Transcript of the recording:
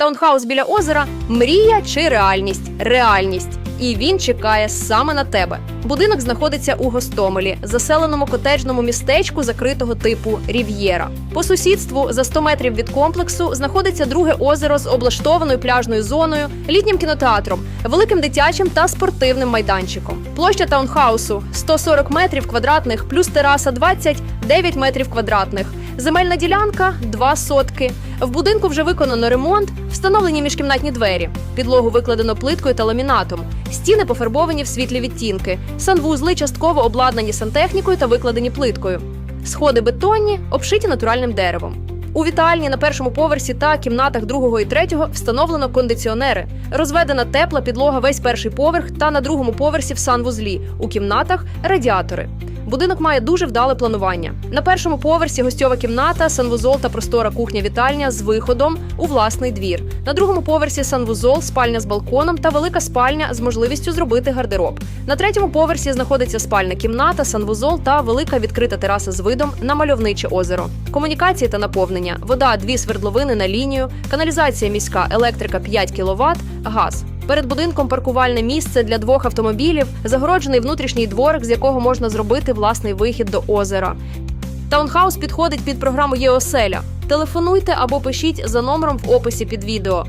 Таунхаус біля озера мрія чи реальність? Реальність. І він чекає саме на тебе. Будинок знаходиться у Гостомелі, заселеному котеджному містечку закритого типу Рів'єра. По сусідству за 100 метрів від комплексу знаходиться друге озеро з облаштованою пляжною зоною, літнім кінотеатром, великим дитячим та спортивним майданчиком. Площа таунхаусу 140 метрів квадратних, плюс тераса 29 метрів квадратних. Земельна ділянка 2 сотки. В будинку вже виконано ремонт, встановлені міжкімнатні двері. Підлогу викладено плиткою та ламінатом. Стіни пофарбовані в світлі відтінки. Санвузли частково обладнані сантехнікою та викладені плиткою. Сходи бетонні, обшиті натуральним деревом. У вітальні на першому поверсі та кімнатах другого і третього встановлено кондиціонери. Розведена тепла підлога весь перший поверх та на другому поверсі в санвузлі. У кімнатах радіатори. Будинок має дуже вдале планування. На першому поверсі гостьова кімната, санвузол та простора кухня-вітальня з виходом у власний двір. На другому поверсі санвузол, спальня з балконом та велика спальня з можливістю зробити гардероб. На третьому поверсі знаходиться спальна кімната, санвузол та велика відкрита тераса з видом на мальовниче озеро. Комунікації та наповнення: вода, дві свердловини на лінію, каналізація міська, електрика 5 кВт, газ. Перед будинком паркувальне місце для двох автомобілів, загороджений внутрішній дворик, з якого можна зробити власний вихід до озера. Таунхаус підходить під програму ЄОселя. Телефонуйте або пишіть за номером в описі під відео.